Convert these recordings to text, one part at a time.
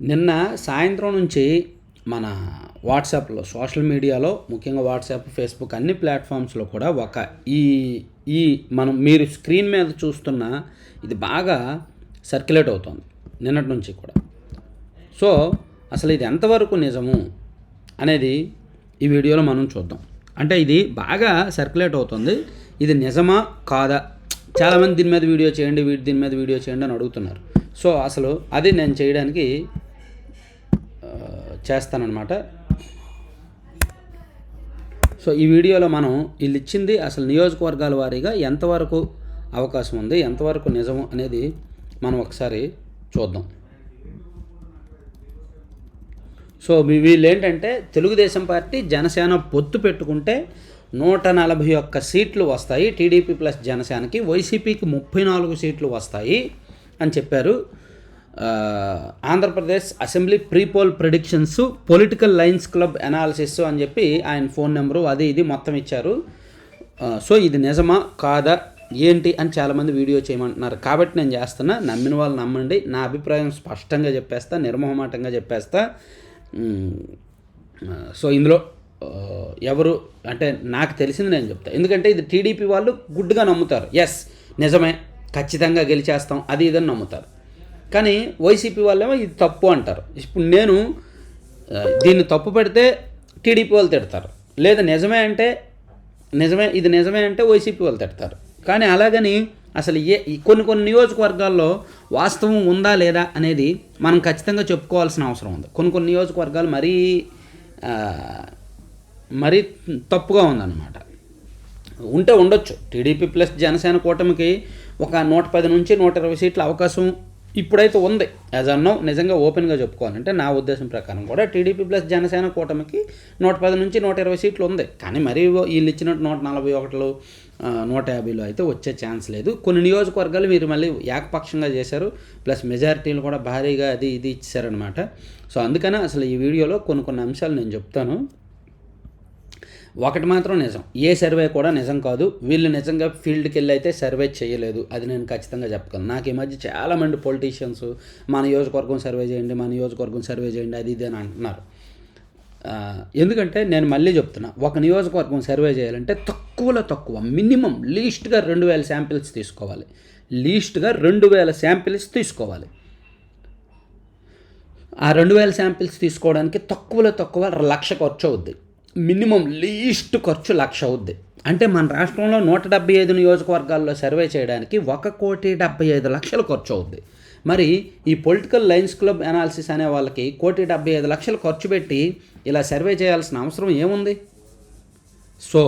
నిన్న సాయంత్రం నుంచి మన వాట్సాప్లో సోషల్ మీడియాలో ముఖ్యంగా వాట్సాప్ ఫేస్బుక్ అన్ని ప్లాట్ఫామ్స్లో కూడా ఒక ఈ ఈ మనం మీరు స్క్రీన్ మీద చూస్తున్న ఇది బాగా సర్క్యులేట్ అవుతుంది నిన్నటి నుంచి కూడా. సో అసలు ఇది ఎంతవరకు నిజము అనేది ఈ వీడియోలో మనం చూద్దాం. అంటే ఇది బాగా సర్క్యులేట్ అవుతుంది ఇది నిజమా కాదా? చాలామంది దీని మీద వీడియో చేయండి వీటి దీని మీద వీడియో చేయండి అని అడుగుతున్నారు. సో అసలు అది నేను చేయడానికి చేస్తానన్నమాట. సో ఈ వీడియోలో మనం వీళ్ళు ఇచ్చింది అసలు నియోజకవర్గాల వారీగా ఎంతవరకు అవకాశం ఉంది ఎంతవరకు నిజం అనేది మనం ఒకసారి చూద్దాం. సో వీళ్ళు ఏంటంటే తెలుగుదేశం పార్టీ జనసేన పొత్తు పెట్టుకుంటే నూట నలభై ఒక్క సీట్లు వస్తాయి టీడీపీ ప్లస్ జనసేనకి వైసీపీకి ముప్పై నాలుగు సీట్లు వస్తాయి అని చెప్పారు. Andhra Pradesh assembly prepoll predictions political lines club analysis అని చెప్పి ఆయన ఫోన్ నెంబరు అది ఇది మొత్తం ఇచ్చారు. సో ఇది నిజమా కాదా ఏంటి అని చాలామంది వీడియో చేయమంటున్నారు. కాబట్టి నేను చేస్తున్నా నమ్మిన వాళ్ళు నమ్మండి. నా అభిప్రాయం స్పష్టంగా చెప్పేస్తా నిర్మోహమాటంగా చెప్పేస్తా. సో ఇందులో ఎవరు అంటే నాకు తెలిసింది నేను చెప్తా. ఎందుకంటే ఇది టీడీపీ వాళ్ళు గుడ్డుగా నమ్ముతారు. ఎస్ నిజమే ఖచ్చితంగా గెలిచేస్తాం అది ఇదని నమ్ముతారు. కానీ వైసీపీ వాళ్ళేమో ఇది తప్పు అంటారు. ఇప్పుడు నేను దీన్ని తప్పు పెడితే టీడీపీ వాళ్ళు తిడతారు. లేదా నిజమే అంటే నిజమే ఇది నిజమే అంటే వైసీపీ వాళ్ళు తిడతారు. కానీ అలాగని అసలు ఏ ఈ కొన్ని కొన్ని నియోజకవర్గాల్లో వాస్తవం ఉందా లేదా అనేది మనం ఖచ్చితంగా చెప్పుకోవాల్సిన అవసరం ఉంది. కొన్ని కొన్ని నియోజకవర్గాలు మరీ మరీ తప్పుగా ఉందన్నమాట. ఉంటే ఉండొచ్చు. టీడీపీ ప్లస్ జనసేన కూటమికి ఒక నూట పది నుంచి నూట ఇరవై సీట్ల అవకాశం ఇప్పుడైతే ఉంది. యాజ్ అన్నో నిజంగా ఓపెన్గా చెప్పుకోవాలంటే నా ఉద్దేశం ప్రకారం కూడా టీడీపీ ప్లస్ జనసేన కూటమికి నూట పది నుంచి నూట ఇరవై సీట్లు ఉంది. కానీ మరీ వీళ్ళు ఇచ్చినట్టు నూట నలభై ఒకటిలో నూట యాభైలో అయితే వచ్చే ఛాన్స్ లేదు. కొన్ని నియోజకవర్గాలు మీరు మళ్ళీ ఏకపక్షంగా చేశారు. ప్లస్ మెజారిటీలు కూడా భారీగా అది ఇది ఇచ్చారనమాట సో అందుకనే అసలు ఈ వీడియోలో కొన్ని కొన్ని అంశాలు నేను చెప్తాను. ఒకటి మాత్రం నిజం. ఏ సర్వే కూడా నిజం కాదు. వీళ్ళు నిజంగా ఫీల్డ్కి వెళ్ళి అయితే సర్వే చేయలేదు. అది నేను ఖచ్చితంగా చెప్పగలను నాకు ఈ మధ్య చాలామంది పొలిటీషియన్స్ మా నియోజకవర్గం సర్వే చేయండి మా నియోజకవర్గం సర్వే చేయండి అది ఇది అని అంటున్నారు. ఎందుకంటే నేను మళ్ళీ చెప్తున్నా ఒక నియోజకవర్గం సర్వే చేయాలంటే తక్కువలో తక్కువ మినిమం లీస్ట్గా రెండు వేల శాంపిల్స్ తీసుకోవాలి. లీస్ట్గా రెండు వేల శాంపిల్స్ తీసుకోవాలి. ఆ రెండు వేల శాంపిల్స్ తీసుకోవడానికి తక్కువలో తక్కువ లక్ష ఖర్చు అవుద్ది. మినిమం లీస్ట్ ఖర్చు లక్ష అవుద్ది. అంటే మన రాష్ట్రంలో నూట డెబ్బై ఐదు నియోజకవర్గాల్లో సర్వే చేయడానికి ఒక కోటి డెబ్బై ఐదు లక్షలు ఖర్చు అవుద్ది. మరి ఈ పొలిటికల్ లైన్స్ క్లబ్ అనాలిసిస్ అనే వాళ్ళకి కోటి డెబ్బై ఐదు లక్షలు ఖర్చు పెట్టి ఇలా సర్వే చేయాల్సిన అవసరం ఏముంది? సో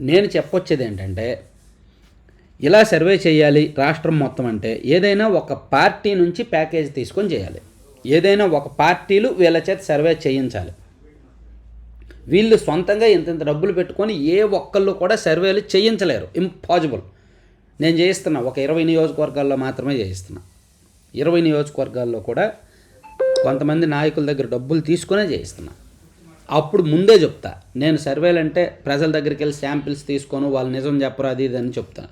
నేను చెప్పొచ్చేది ఏంటంటే ఇలా సర్వే చేయాలి రాష్ట్రం మొత్తం అంటే ఏదైనా ఒక పార్టీ నుంచి ప్యాకేజ్ తీసుకొని చేయాలి. ఏదైనా ఒక పార్టీలు వీళ్ళ చేత సర్వే చేయించాలి. వీళ్ళు సొంతంగా ఇంత ఇంత డబ్బులు పెట్టుకొని ఏ ఒక్కళ్ళు కూడా సర్వేలు చేయించలేరు. ఇంపాసిబుల్ నేను చేయిస్తున్నా. ఒక ఇరవై నియోజకవర్గాల్లో మాత్రమే చేయిస్తున్నా. ఇరవై నియోజకవర్గాల్లో కూడా కొంతమంది నాయకుల దగ్గర డబ్బులు తీసుకునే చేయిస్తున్నా. అప్పుడు ముందే చెప్తా. నేను సర్వేలు అంటే ప్రజల దగ్గరికి వెళ్ళి శాంపిల్స్ తీసుకొని వాళ్ళు నిజం చెప్పరు అది ఇది అని చెప్తాను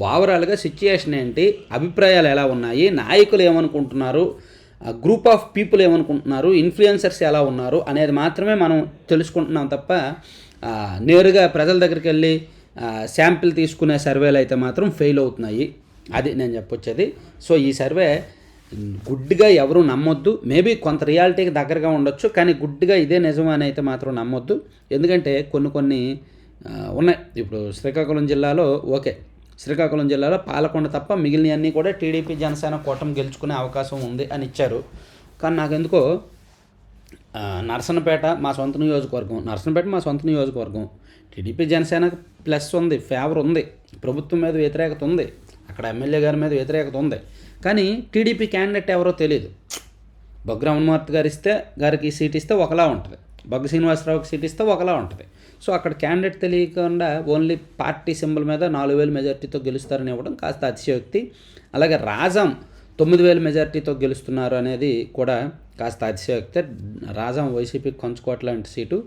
ఓవరాల్గా సిచ్యుయేషన్ ఏంటి? అభిప్రాయాలు ఎలా ఉన్నాయి? నాయకులు ఏమనుకుంటున్నారు? గ్రూప్ ఆఫ్ పీపుల్ ఏమనుకుంటున్నారు? ఇన్ఫ్లుయెన్సర్స్ ఎలా ఉన్నారు? అనేది మాత్రమే మనం తెలుసుకుంటున్నాం తప్ప నేరుగా ప్రజల దగ్గరికి వెళ్ళి శాంపిల్ తీసుకునే సర్వేలు అయితే మాత్రం ఫెయిల్ అవుతున్నాయి. అది నేను చెప్పొచ్చేది. సో ఈ సర్వే గుడ్డిగా ఎవరు నమ్మొద్దు. మేబీ కొంత రియాలిటీకి దగ్గరగా ఉండొచ్చు కానీ గుడ్డిగా ఇదే నిజం అని అయితే మాత్రం నమ్మొద్దు. ఎందుకంటే కొన్ని కొన్ని ఉన్నాయి. ఇప్పుడు శ్రీకాకుళం జిల్లాలో ఓకే. శ్రీకాకుళం జిల్లాలో పాలకొండ తప్ప మిగిలినవన్నీ కూడా టీడీపీ జనసేన కూటమి గెలుచుకునే అవకాశం ఉంది అని ఇచ్చారు. కానీ నాకెందుకో ఆ, మా సొంత నియోజకవర్గం నరసన్నపేట మా సొంత నియోజకవర్గం. టీడీపీ జనసేన ప్లస్ ఉంది ఫేవర్ ఉంది ప్రభుత్వం మీద వ్యతిరేకత ఉంది అక్కడ ఎమ్మెల్యే గారి మీద వ్యతిరేకత ఉంది. కానీ టీడీపీ క్యాండిడేట్ ఎవరో తెలియదు బొగ్గ గారు ఇస్తే గారికి సీట్ ఇస్తే ఒకలా ఉంటుంది. బొగ్గ శ్రీనివాసరావుకి సీట్ ఇస్తే ఒకలా ఉంటుంది. సో అక్కడ క్యాండిడేట్ తెలియకుండా ఓన్లీ పార్టీ సింబల్ మీద నాలుగు వేల మెజార్టీతో గెలుస్తారని ఇవ్వడం కాస్త అతిశయోక్తి. అలాగే రాజాం తొమ్మిది వేల మెజార్టీతో గెలుస్తున్నారు అనేది కూడా కాస్త అతిశయోక్తి. రాజాం వైసీపీకి కొంచుకోట లాంటి సీటు.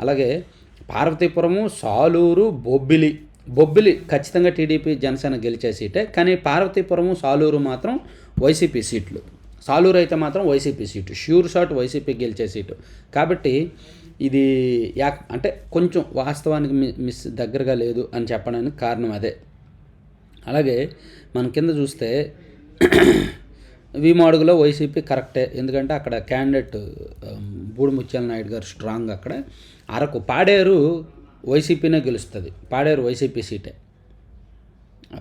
అలాగే పార్వతీపురము సాలూరు బొబ్బిలి. బొబ్బిలి ఖచ్చితంగా టీడీపీ జనసేన గెలిచే సీటే. కానీ పార్వతీపురము సాలూరు మాత్రం వైసీపీ సీట్లు. సాలూరు అయితే మాత్రం YCP seat. Sure shot YCP గెలిచే సీటు. కాబట్టి ఇది యా అంటే కొంచెం వాస్తవానికి మిస్ దగ్గరగా లేదు అని చెప్పడానికి కారణం అదే. అలాగే మన కింద చూస్తే విమాడుగులో వైసీపీ కరెక్టే. ఎందుకంటే అక్కడ క్యాండిడేట్ బూడిముత్యాల నాయుడు గారు స్ట్రాంగ్ అక్కడ. అరకు పాడేరు వైసీపీనే గెలుస్తుంది. పాడేరు వైసీపీ సీటే.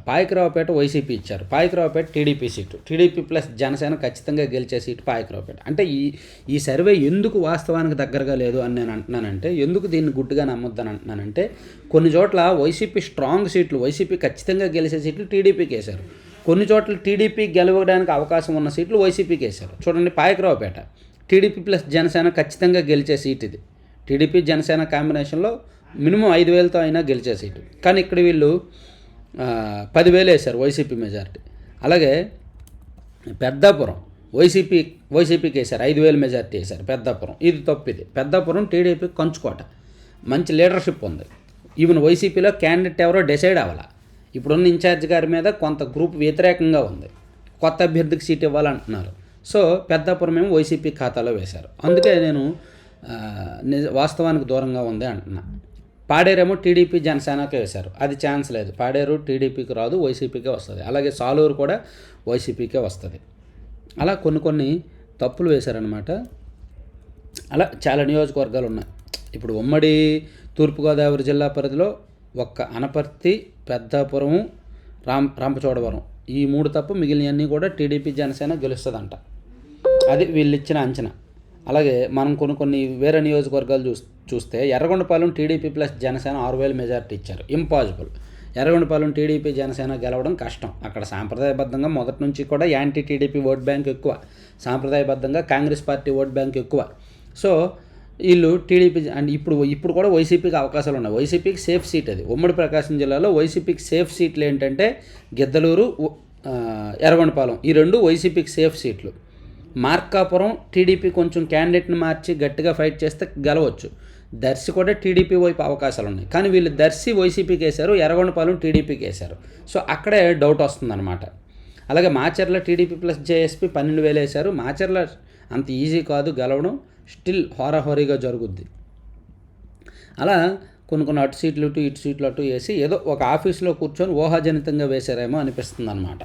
పాయకరావుపేట వైసీపీ ఇచ్చారు. Payakaraopeta TDP seat. TDP plus Janasena ఖచ్చితంగా గెలిచే సీటు పాయకరావుపేట. అంటే ఈ ఈ సర్వే ఎందుకు వాస్తవానికి దగ్గరగా లేదు అని నేను అంటున్నానంటే ఎందుకు దీన్ని గుడ్డుగా నమ్మొద్దని అంటున్నానంటే కొన్ని చోట్ల వైసీపీ స్ట్రాంగ్ సీట్లు వైసీపీ ఖచ్చితంగా గెలిచే సీట్లు టీడీపీకి వేశారు. కొన్ని చోట్ల టీడీపీ గెలవడానికి అవకాశం ఉన్న సీట్లు వైసీపీకి వేశారు. చూడండి పాయకరావుపేట. టీడీపీ ప్లస్ జనసేన ఖచ్చితంగా గెలిచే సీట్ ఇది. టీడీపీ జనసేన కాంబినేషన్లో మినిమం ఐదు వేలతో అయినా గెలిచే సీటు. కానీ ఇక్కడ వీళ్ళు పదివేలు వేశారు వైసీపీ మెజారిటీ. అలాగే పెద్దాపురం వైసీపీ వైసీపీకి వేశారు ఐదు వేలు మెజారిటీ వేశారు పెద్దాపురం. ఇది తప్పు ఇది పెద్దాపురం టీడీపీ కంచుకోట. మంచి లీడర్షిప్ ఉంది. ఈవెన్ వైసీపీలో క్యాండిడేట్ ఎవరో డిసైడ్ అవ్వాల. ఇప్పుడున్న ఇన్ఛార్జ్ గారి మీద కొంత గ్రూప్ వ్యతిరేకంగా ఉంది. కొత్త అభ్యర్థికి సీట్ ఇవ్వాలంటున్నారు. సో పెద్దాపురం ఏమో వైసీపీ ఖాతాలో వేశారు. అందుకే నేను నిజ వాస్తవానికి దూరంగా ఉంది అంటున్నా. పాడేరేమో టీడీపీ జనసేనకే వేశారు. అది ఛాన్స్ లేదు. పాడేరు టీడీపీకి రాదు వైసీపీకే వస్తుంది. అలాగే సాలూరు కూడా వైసీపీకే వస్తుంది. అలా కొన్ని కొన్ని తప్పులు వేశారనమాట అలా చాలా నియోజకవర్గాలు ఉన్నాయి. ఇప్పుడు ఉమ్మడి తూర్పుగోదావరి జిల్లా పరిధిలో ఒక్క అనపర్తి పెద్దాపురం రామ్ రాంపచోడవరం ఈ మూడు తప్ప మిగిలినవన్నీ కూడా టీడీపీ జనసేన గెలుస్తుందంట. అది వీళ్ళు ఇచ్చిన అంచనా. అలాగే మనం కొన్ని కొన్ని వేరే నియోజకవర్గాలు చూ చూస్తే ఎర్రగొండపాలెం టీడీపీ ప్లస్ జనసేన ఆరు వేల మెజార్టీ ఇచ్చారు. ఇంపాసిబుల్. ఎర్రగొండపాలెం టీడీపీ జనసేన గెలవడం కష్టం. అక్కడ సాంప్రదాయబద్ధంగా మొదటి నుంచి కూడా యాంటీ టీడీపీ ఓట్ బ్యాంక్ ఎక్కువ. సాంప్రదాయబద్ధంగా కాంగ్రెస్ పార్టీ ఓట్ బ్యాంక్ ఎక్కువ. సో వీళ్ళు టీడీపీ అండ్ ఇప్పుడు ఇప్పుడు కూడా వైసీపీకి అవకాశాలు ఉన్నాయి. వైసీపీకి సేఫ్ సీట్ అది. ఉమ్మడి ప్రకాశం జిల్లాలో వైసీపీకి సేఫ్ సీట్లు ఏంటంటే గిద్దలూరు ఎర్రగొండపాలెం. ఈ రెండు వైసీపీకి సేఫ్ సీట్లు. మార్కాపురం టీడీపీ కొంచెం క్యాండిడేట్ని మార్చి గట్టిగా ఫైట్ చేస్తే గెలవచ్చు. దర్శి కూడా టీడీపీ వైపు అవకాశాలు ఉన్నాయి కానీ వీళ్ళు దర్శి వైసీపీకి వేశారు ఎర్రగొండపాలెం టీడీపీకి వేశారు. సో అక్కడే డౌట్ వస్తుందన్నమాట. అలాగే మాచర్ల టీడీపీ ప్లస్ జేఎస్పీ పన్నెండు వేలు వేశారు. మాచర్ల అంత ఈజీ కాదు గెలవడం స్టిల్ హోరాహోరీగా జరుగుద్ది. అలా కొన్ని కొన్ని అటు సీట్లు ఇటు ఇటు సీట్లు అటు వేసి ఏదో ఒక ఆఫీస్లో కూర్చొని ఊహాజనితంగా వేశారేమో అనిపిస్తుంది అనమాట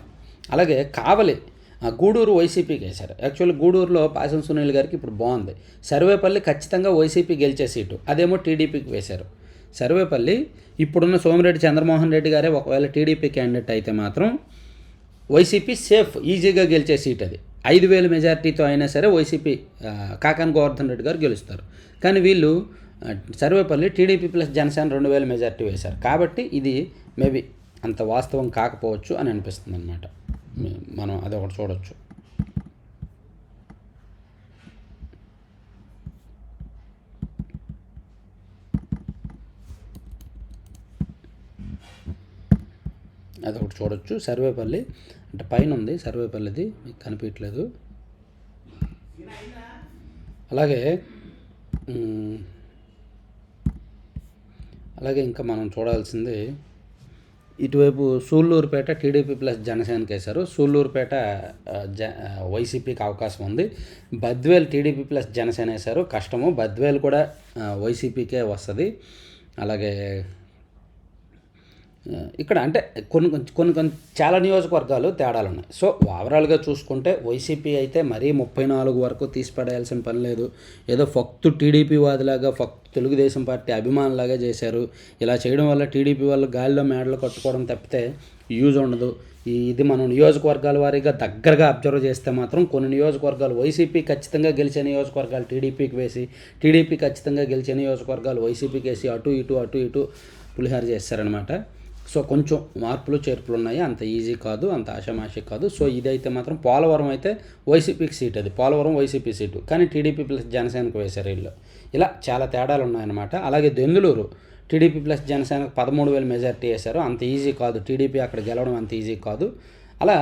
అలాగే కావలి గూడూరు వైసీపీకి వేశారు యాక్చువల్లీ గూడూరులో పాసం సునీల్ గారికి ఇప్పుడు బాగుంది. సర్వేపల్లి ఖచ్చితంగా వైసీపీ గెలిచే సీటు. అదేమో టీడీపీకి వేశారు. సర్వేపల్లి ఇప్పుడున్న సోమిరెడ్డి చంద్రమోహన్ రెడ్డి గారే ఒకవేళ టీడీపీ క్యాండిడేట్ అయితే మాత్రం వైసీపీ సేఫ్ ఈజీగా గెలిచే సీట్ అది. ఐదు వేల మెజార్టీతో అయినా సరే వైసీపీ కాకన్ గోవర్ధన్ రెడ్డి గారు గెలుస్తారు. కానీ వీళ్ళు సర్వేపల్లి టీడీపీ ప్లస్ జనసేన రెండు వేల మెజార్టీ వేశారు. కాబట్టి ఇది మేబీ అంత వాస్తవం కాకపోవచ్చు అని అనిపిస్తుంది అనమాట మనం అదొకటి చూడొచ్చు. అదొకటి చూడొచ్చు. సర్వేపల్లి అంటే పైన ఉంది. సర్వేపల్లిది మీకు కనిపించట్లేదు. అలాగే అలాగే ఇంకా మనం చూడాల్సింది ఇటువైపు సూళ్ళూరుపేట టీడీపీ ప్లస్ జనసేనకి వేశారు. సూళ్ళూరుపేట జ వైసీపీకి అవకాశం ఉంది. బద్వేల్ టీడీపీ ప్లస్ జనసేన వేశారు. కష్టము. బద్వేల్ కూడా వైసీపీకే వస్తుంది. అలాగే ఇక్కడ అంటే కొన్ని కొన్ని కొన్ని చాలా నియోజకవర్గాలు తేడాలు ఉన్నాయి. సో ఓవరాల్గా చూసుకుంటే వైసీపీ అయితే మరీ ముప్పై నాలుగు వరకు తీసిపడేయాల్సిన పని లేదు. ఏదో ఫక్తు టీడీపీ వాదిలాగా ఫక్తు తెలుగుదేశం పార్టీ అభిమానులాగా చేశారు. ఇలా చేయడం వల్ల టీడీపీ వాళ్ళు గాలిలో మేడలు కట్టుకోవడం తప్పితే యూజ్ ఉండదు. ఇది మనం నియోజకవర్గాల వారీగా దగ్గరగా అబ్జర్వ్ చేస్తే మాత్రం కొన్ని నియోజకవర్గాలు వైసీపీ ఖచ్చితంగా గెలిచే నియోజకవర్గాలు టీడీపీకి వేసి టీడీపీ ఖచ్చితంగా గెలిచే నియోజకవర్గాలు వైసీపీకి వేసి అటు ఇటు అటు ఇటు పులిహార చేస్తారనమాట సో కొంచెం మార్పులు చేర్పులు ఉన్నాయి. అంత ఈజీ కాదు అంత ఆషామాషి కాదు. సో ఇదైతే మాత్రం పోలవరం అయితే వైసీపీకి సీట్ అది. Polavaram YCP seat. కానీ టీడీపీ ప్లస్ జనసేనకు వేశారు వీళ్ళు. ఇలా చాలా తేడాలు ఉన్నాయన్నమాట. అలాగే దెందులూరు టీడీపీ ప్లస్ జనసేనకు పదమూడు వేల మెజార్టీ వేశారు. అంత ఈజీ కాదు. టీడీపీ అక్కడ గెలవడం అంత ఈజీ కాదు. అలా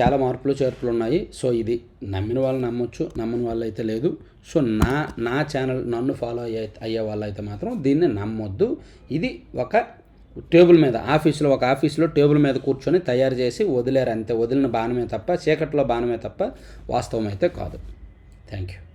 చాలా మార్పులు చేర్పులు ఉన్నాయి. సో ఇది నమ్మిన వాళ్ళు నమ్మొచ్చు నమ్మని వాళ్ళు అయితే లేదు. సో నా నా ఛానల్ నన్ను ఫాలో అయ్యే అయ్యే వాళ్ళు అయితే మాత్రం దీన్ని నమ్మొద్దు. ఇది ఒక టేబుల్ మీద ఆఫీసులో ఒక ఆఫీసులో టేబుల్ మీద కూర్చొని తయారు చేసి వదిలేరు అంతే. వదిలిన బాణమే తప్ప చీకట్లో బాణమే తప్ప వాస్తవం అయితే కాదు. Thank you